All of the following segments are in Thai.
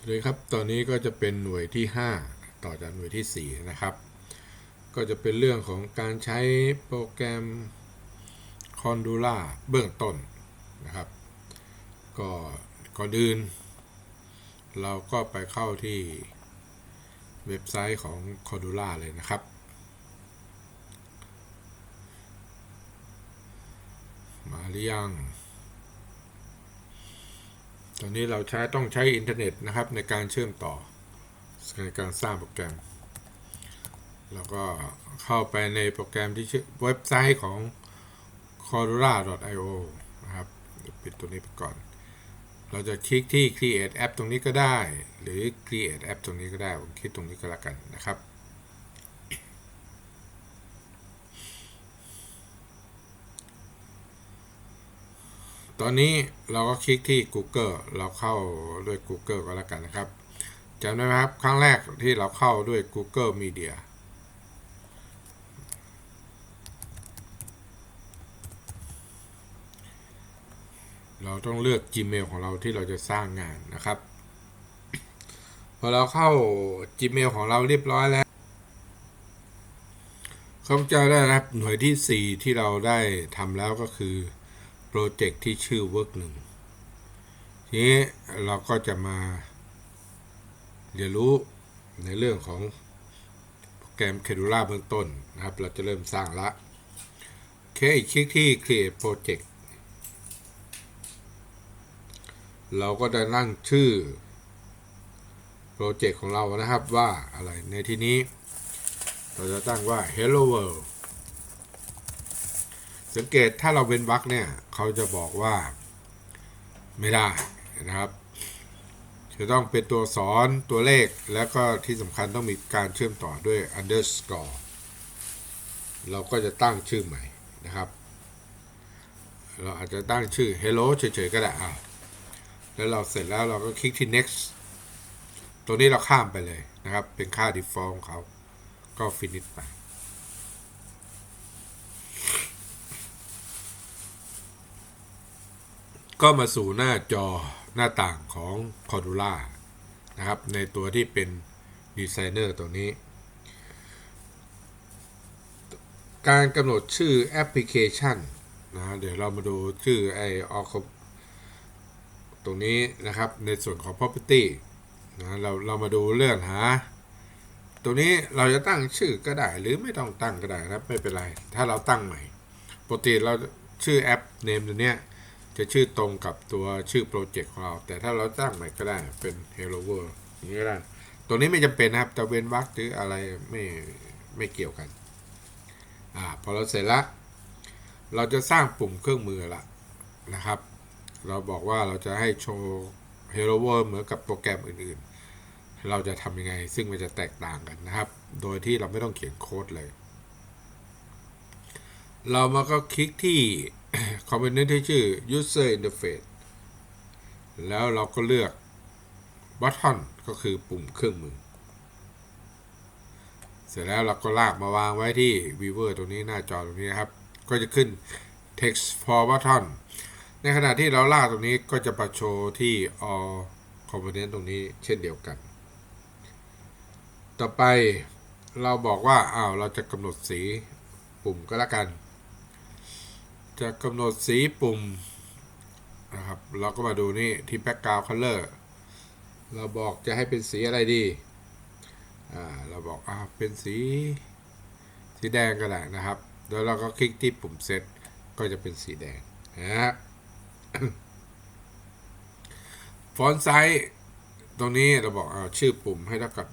สวัสดีครับ ตอนนี้ก็จะเป็นหน่วยที่ 5 ต่อจากหน่วยที่ 4 นะครับ ก็จะเป็นเรื่องของการใช้โปรแกรม c o n d u l a เบื้องต้นนะครับ ก็ก่อนอื่น เราก็ไปเข้าที่เว็บไซต์ของ c o n d u l a เลยนะครับ มาหรือยัง ตอนนี้เราใช้ต้องใช้อินเทอร์เน็ตนะครับในการเชื่อมต่อในการสร้างโปรแกรม แล้วก็เข้าไปในโปรแกรมที่ชื่อเว็บไซต์ของ cordura.io นะครับปิดตัวนี้ไปก่อน เราจะคลิกที่ create app ตรงนี้ก็ได้ หรือ create app ตรงนี้ก็ได้ ผมคลิกตรงนี้ก็แล้วกันนะครับ ตอนนี้เราก็คลิกที่ Google เราเข้าด้วย Google ก็แล้วกันนะครับจำได้ไหมครับ ครั้งแรกที่เราเข้าด้วย Google Media เราต้องเลือก Gmail ของเราที่เราจะสร้างงานนะครับ พอเราเข้า Gmail ของเราเรียบร้อยแล้วข้าพเจ้าได้รับหน่วยที่ 4 ที่เราได้ทำแล้วก็คือ โปรเจกต์ที่ชื่อ Work 1ทีนี้เราก็จะมาเรียนรู้ในเรื่องของโปรแกรม c a d u l a เบื้องต้นนะครับ เราจะเริ่มสร้างละโอเคคลิกที่ Create Project เราก็จะนั่งชื่อโปรเจกต์ของเรานะครับว่าอะไรในที่นี้ เราจะตั้งว่า Hello World สังเกตถ้าเราเป็นวรรคเนี่ยเขาจะบอกว่าไม่ได้นะครับ จะต้องเป็นตัวสอนตัวเลขแล้วก็ที่สำคัญต้องมีการเชื่อมต่อด้วย underscore เราก็จะตั้งชื่อใหม่นะครับ เราอาจจะตั้งชื่อ hello เฉยๆก็ได้อะแล้วเราเสร็จแล้วเราก็คลิกที่ next ตัวนี้เราข้ามไปเลยนะครับ เป็นค่า default ของเขาก็ finish ไป ก็มาสู่หน้าจอหน้าต่างของ c o r d u l a นะครับ ในตัวที่เป็นดีไซเนอร์ตัวนี้ การกำหนดชื่อแอปพลิเคชันนะเดี๋ยวเรามาดูชื่อไอออตรงนี้นะครับในส่วนของ property นะเราเรามาดูเรื่องหาตัวนี้เราจะตั้งชื่อก็ได้หรือไม่ต้องตั้งก็ได้นะครับไม่เป็นไร ถ้าเราตั้งใหม่ปกติเราชื่อแอปเนมตัวเนี้ย จะชื่อตรงกับตัวชื่อโปรเจกต์ของเรา แต่ถ้าเราตั้งใหม่ก็ได้เป็น Hello World อย่างนี้ก็ได้ ตัวนี้ไม่จำเป็นนะครับแต่เว้นวรรคหรืออะไรไม่ไม่เกี่ยวกันอ่าพอเราเสร็จละเราจะสร้างปุ่มเครื่องมือละนะครับ เราบอกว่าเราจะให้โชว์ Hello World เหมือนกับโปรแกรมอื่นๆ เราจะทำยังไง ซึ่งมันจะแตกต่างกันนะครับ โดยที่เราไม่ต้องเขียนโค้ดเลย เรามาก็คลิกที่ คอมโพเนนต์ที่ชื่อ user interface แล้วเราก็เลือก button ก็คือปุ่มเครื่องมือ เสร็จแล้วเราก็ลากมาวางไว้ที่ viewer ตรงนี้หน้าจอตรงนี้นะครับ ก็จะขึ้น text for button ในขณะที่เราลากตรงนี้ก็จะประโชว์ที่ all component ตรงนี้เช่นเดียวกัน ต่อไปเราบอกว่าอ้าวเราจะกำหนดสีปุ่มก็แล้วกัน จะกำหนดสีปุ่มนะครับ เราก็มาดูนี่ที่ background color เราบอกจะให้เป็นสีอะไรดีอ่าเราบอกอ่าเป็นสี สีแดงก็ได้นะครับ แล้วเราก็คลิกที่ปุ่มเซตก็จะเป็นสีแดงนะฮะฟอนต์ไซส์ตรงนี้เราบอกเอาชื่อปุ่มให้เท่ากับ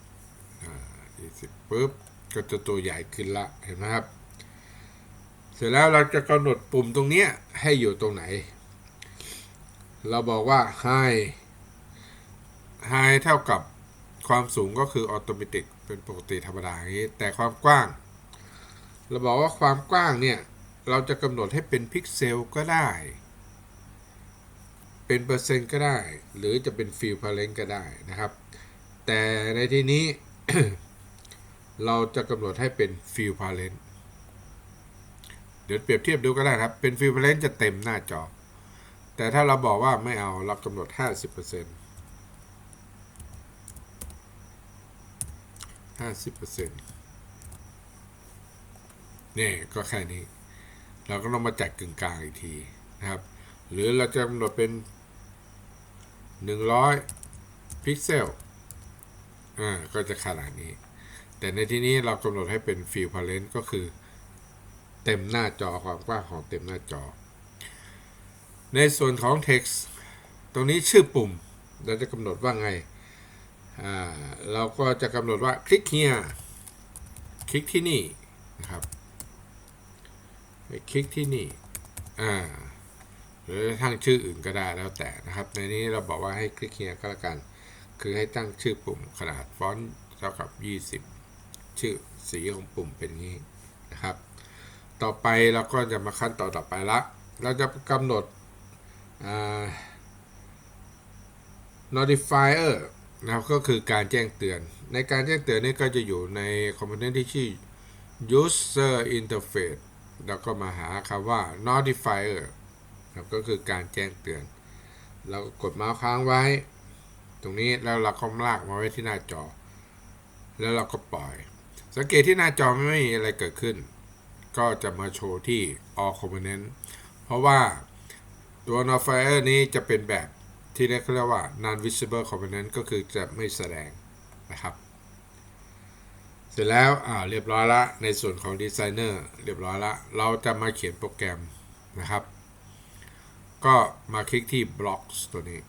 20อ่า20ปุ๊บก็จะตัวใหญ่ขึ้นละเห็นไหมครับ เสร็จแล้วเราจะกำหนดปุ่มตรงนี้ให้อยู่ตรงไหน เราบอกว่า high high เท่ากับความสูงก็คือออโตเมติกเป็นปกติธรรมดาอย่างนี้ แต่ความกว้าง เราบอกว่าความกว้างเนี่ย เราจะกำหนดให้เป็นพิกเซลก็ได้ เป็นเปอร์เซ็นต์ก็ได้ หรือจะเป็นฟิลพาเลนก็ได้นะครับ แต่ในที่นี้ เราจะกำหนดให้เป็นฟิลพาเลน เดี๋ยวเปรียบเทียบดูก็ได้ครับ เป็นฟิวเพลนจะเต็มหน้าจอ แต่ถ้าเราบอกว่าไม่เอาเรากำหนด 50% 50%นี่ก็แค่นี้ เราก็ต้องมาจัดกึ่งกลางอีกทีนะครับ หรือเราจะกำหนดเป็น 100 พิกเซลอ่าก็จะขนาดนี้ แต่ในที่นี้เรากำหนดให้เป็นฟิลพาเลนก็คือ เต็มหน้าจอความกว้างของเต็มหน้าจอ ในส่วนของ text ตรงนี้ชื่อปุ่มเราจะกำหนดว่าไงอ่าเราก็จะกำหนดว่าคลิก here คลิกที่นี่นะครับคลิกที่นี่อ่าหรือทั้งชื่ออื่นก็ได้แล้วแต่นะครับ ในนี้เราบอกว่าให้คลิก here ก็แล้วกัน คือให้ตั้งชื่อปุ่มขนาดฟอนต์เท่ากับ 20 ชื่อสีของปุ่มเป็นงนี้ ต่อไปเราก็จะมาขั้นต่อต่อไปละ เราจะกำหนด notifier นะครับก็คือการแจ้งเตือน ในการแจ้งเตือนนี้ก็จะอยู่ในคอมโพเนนต์ที่ชื่อ user interface แล้วก็มาหาคำว่า notifier ครับก็คือการแจ้งเตือน เราก็กดเมาส์ค้างไว้ ตรงนี้แล้วเราก็ลากมาไว้ที่หน้าจอ แล้วเราก็ปล่อย สังเกตที่หน้าจอไม่มีอะไรเกิดขึ้น ก็จะมาโชว์ที่ all component เพราะว่าตัว notifier นี้จะเป็นแบบที่เรียกว่า non visible component ก็คือจะไม่แสดงนะครับ เสร็จแล้วอ่าเรียบร้อยละในส่วนของ designer เรียบร้อยละเราจะมาเขียนโปรแกรมนะครับ ก็มาคลิกที่ blocks ตัวนี้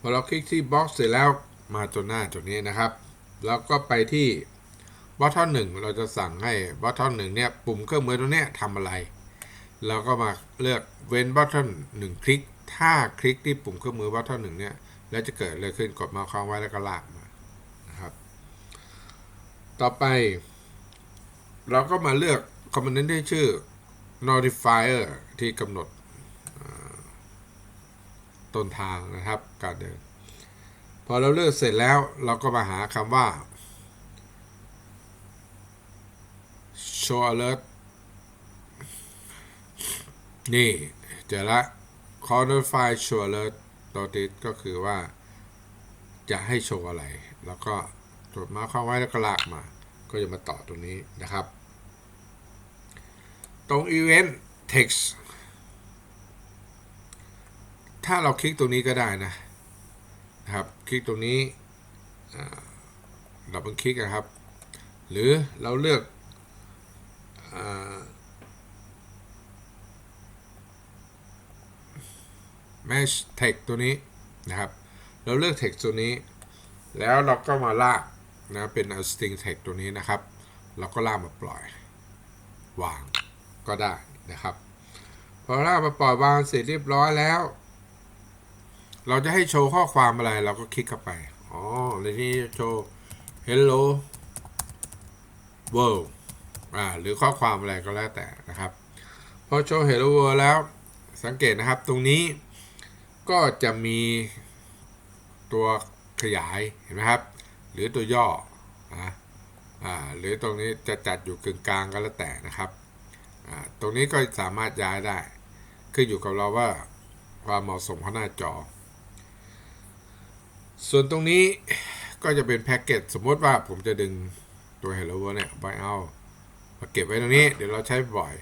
พอเราคลิกที่ box เสร็จแล้วมาตัวหน้าตัวนี้นะครับ แล้วก็ไปที่ button หนึ่งเราจะสั่งให้ button หนึ่งเนี่ยปุ่มเครื่องมือตัวเนี้ยทำอะไร เราก็มาเลือกเว้น button หนึ่งคลิก ถ้าคลิกที่ปุ่มเครื่องมือ button หนึ่งเนี่ยแล้วจะเกิดอะไรขึ้นกดมาค้างไว้แล้วก็ลากมานะครับ ต่อไป เราก็มาเลือกคอมโพเนนต์ที่ชื่อ notifier ที่กำหนดต้นทางนะครับ การเดิน พอเราเลือกเสร็จแล้วเราก็มาหาคำว่า show alert นี่เจอละ call notify show alert notice ก็คือว่า จะให้โชว์อะไร แล้วก็จดมาเข้าไว้แล้วก็ลากมา ก็จะมาต่อตรงนี้นะครับ ตรง event text ถ้าเราคลิกตรงนี้ก็ได้นะนะครับ คลิกตรงนี้ดับเบิลคลิกนะครับ หรือเราเลือก mesh text ตัวนี้นะครับ เราเลือก text ตัวนี้ แล้วเราก็มาลากนะเป็น string text ตัวนี้นะครับ เราก็ลากมาปล่อย วางก็ได้นะครับ พอลากมาปล่อยวางเสร็จเรียบร้อยแล้ว เราจะให้โชว์ข้อความอะไรเราก็คลิกเข้าไป อ๋อในนี้โชว์ hello world อ่าหรือข้อความอะไรก็แล้วแต่นะครับพอโชว์ hello world แล้วสังเกตนะครับตรงนี้ก็จะมีตัวขยายเห็นไหมครับ หรือตัวย่อนะอ่าหรือตรงนี้จะจัดอยู่กึ่งกลางก็แล้วแต่นะครับอ่าตรงนี้ก็สามารถย้ายได้ ขึ้นอยู่กับเราว่าความเหมาะสมของหน้าจอ ส่วนตรงนี้ก็จะเป็นแพ็กเกจสมมติว่าผมจะดึงตัว Hello World เนี่ยไปเอา มาเก็บไว้ตรงนี้ เดี๋ยวเราใช้บ่อย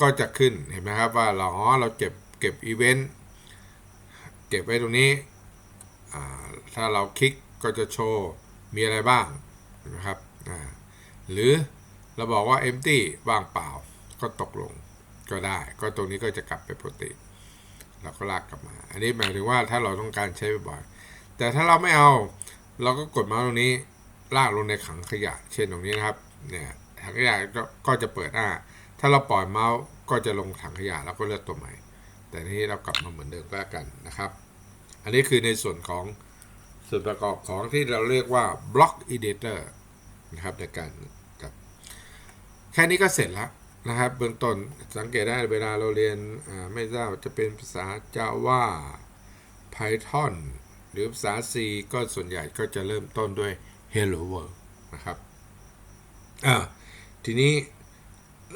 ก็จะขึ้นเห็นไหมครับว่าเราอ๋อเราเก็บเก็บอีเวนต์เก็บไว้ตรงนี้ ถ้าเราคลิกก็จะโชว์มีอะไรบ้างนไหมครับหรือเราบอกว่า empty ว่างเปล่าก็ตกลงก็ได้ ก็ตรงนี้ก็จะกลับไปปกติ เราก็ลากกลับมา อันนี้หมายถึงว่าถ้าเราต้องการใช้บ่อยแต่ถ้าเราไม่เอาเราก็กดมาตรงนี้ลากลงในขังขยะ เช่นตรงนี้นะครับเนี่ย ถังขยะก็จะเปิดหน้า ถ้าเราปล่อยเมาส์ก็จะลงถังขยะแล้วก็เลือกตัวใหม่ แต่นี้เรากลับมาเหมือนเดิมก็แล้วกันนะครับ อันนี้คือในส่วนของส่วนประกอบของที่เราเรียกว่า block editor นะครับในการกับแค่นี้ก็เสร็จแล้วนะครับ เบื้องต้นสังเกตได้เวลาเราเรียนไม่ทราบจะเป็นภาษา Java Python หรือภาษา C ก็ส่วนใหญ่ก็จะเริ่มต้นด้วย Hello World นะครับอ่า ทีนี้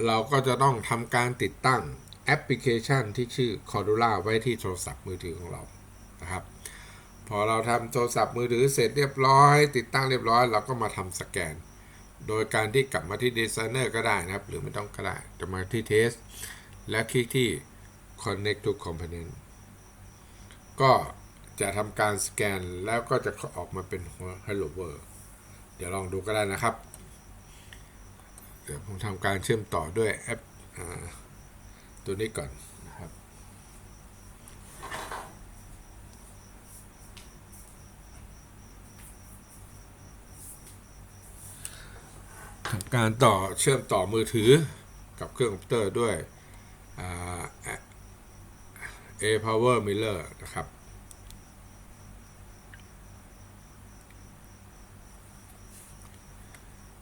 เราก็จะต้องทำการติดตั้งแอปพลิเคชันที่ชื่อ Cordula ไว้ที่โทรศัพท์มือถือของเรานะครับ พอเราทำโทรศัพท์มือถือเสร็จเรียบร้อย ติดตั้งเรียบร้อยเราก็มาทำสแกน โดยการที่กลับมาที่ดีไซเนอร์ก็ได้นะครับ หรือไม่ต้องก็ได้จะมาที่ Test และคลิกที่ Connect to Component ก็จะทำการสแกนแล้วก็จะออกมาเป็น Hello World เดี๋ยวลองดูก็ได้นะครับ เดี๋ยวผมทำการเชื่อมต่อด้วยแอปอตัวนี้ก่อนนะครับ ทำการต่อเชื่อมต่อมือถือกับเครื่องคอมพิวเตอร์ด้วยอ่า A Power Miller นะครับ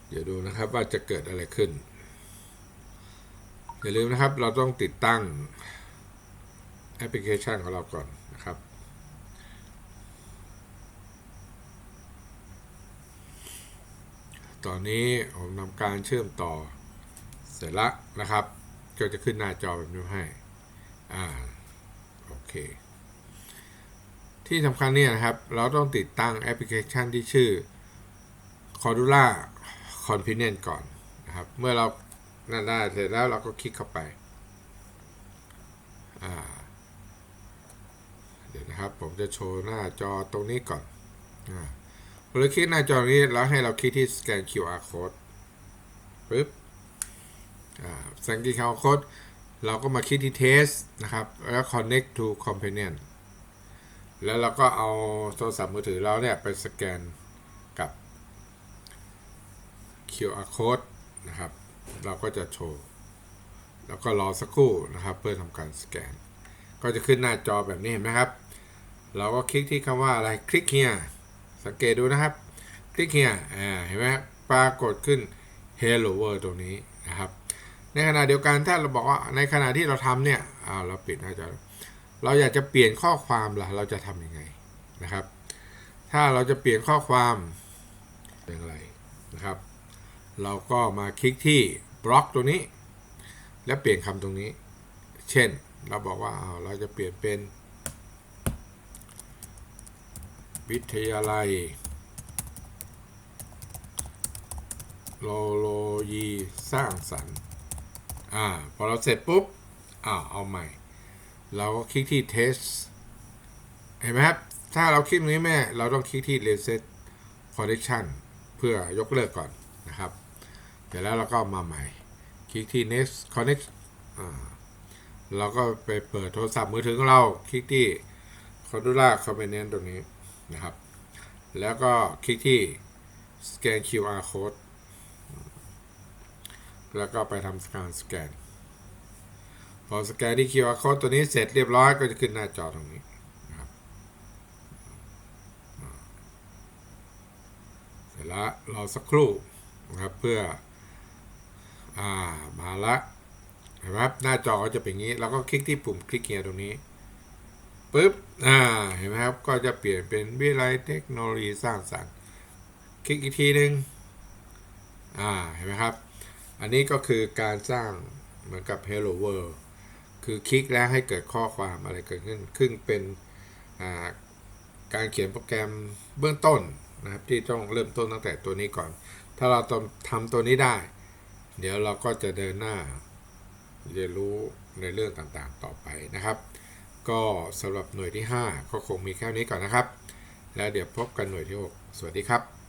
เดี๋ยวดู นะครับว่าจะเกิดอะไรขึ้น อย่าลืมนะครับเราต้องติดตั้งแอปพลิเคชันของเราก่อนนะครับตอนนี้ผมทำการเชื่อมต่อเสร็จแล้วนะครับ ก็จะขึ้นหน้าจอแบบนี้ให้ อ่า โอเค ที่สำคัญเนี่ยนะครับ เราต้องติดตั้งแอปพลิเคชันที่ชื่อ Cordula Convenient ก่อนนะครับ เมื่อเรานั่นได้เสร็จแล้วเราก็คลิกเข้าไป เดี๋ยวนะครับ ผมจะโชว์หน้าจอตรงนี้ก่อนพอเราคลิกหน้าจอนี้แล้วให้เราคลิกที่สแกน QR code ปึ๊บสแกน QR code เราก็มาคลิกที่ test นะครับ แล้ว connect to companion แล้วเราก็เอาโทรศัพท์มือถือเราเนี่ยไปสแกน QR code นะครับ เราก็จะโชว์ แล้วก็รอสักครู่นะครับ เพื่อทำการสแกน ก็จะขึ้นหน้าจอแบบนี้เห็นไหมครับ เราก็คลิกที่คำว่าอะไร คลิก here สังเกตดูนะครับ คลิก here อ่าเห็นไหมครับปรากฏขึ้น hello world ตรงนี้นะครับ ในขณะเดียวกันถ้าเราบอกว่าในขณะที่เราทำเนี่ยอ่าเราปิดหน้าจอเราอยากจะเปลี่ยนข้อความล่ะเราจะทำยังไงนะครับ ถ้าเราจะเปลี่ยนข้อความเป็นอะไรนะครับ เราก็มาคลิกที่บล็อกตรงนี้ แล้วเปลี่ยนคำตรงนี้ เช่นเราบอกว่าอ้าเราจะเปลี่ยนเป็น วิทยาลัยโลโลยีสร้างสรรค์อ่าพอเราเสร็จปุ๊บอ่าเอาใหม่ เราก็คลิกที่ test เห็นไหมครับ ถ้าเราคลิกนี้แม่ เราต้องคลิกที่ reset connection เพื่อยกเลิกก่อน นะครับเสร็จแล้วเราก็มาใหม่ คลิกที่ next connect เราก็ไปเปิดโทรศัพท์มือถือของเรา คลิกที่ Cordula Convenient ตรงนี้นะครับ แล้วก็คลิกที่ scan QR code แล้วก็ไปทำการสแกน พอสแกนที่ QR code ตัวนี้เสร็จเรียบร้อยก็จะขึ้นหน้าจอตรงนี้นะครับเสร็จแล้วรอสักครู่ นะครับเพื่ออ่ามาละเห็นไหมครับหน้าจอก็จะเป็นอย่างนี้เราก็คลิกที่ปุ่มคลิกเฮียตรงนี้ปุ๊บอ่าเห็นไหมครับก็จะเปลี่ยนเป็นวิไลเทคโนโลยีสร้างสรรค์ คลิกอีกทีหนึ่งอ่าเห็นไหมครับ อันนี้ก็คือการสร้างเหมือนกับ Hello World คือคลิกแล้วให้เกิดข้อความอะไรเกิดขึ้นขึ้นเป็นาการเขียนโปรแกรมเบื้องต้นนะครับที่ต้องเริ่มต้นตั้งแต่ตัวนี้ก่อน ถ้าเราทำตัวนี้ได้ เดี๋ยวเราก็จะเดินหน้าเรียนรู้ในเรื่องต่างๆต่อไปนะครับ ก็สำหรับหน่วยที่ 5 ก็คงมีแค่นี้ก่อนนะครับ แล้วเดี๋ยวพบกันหน่วยที่ 6 สวัสดีครับ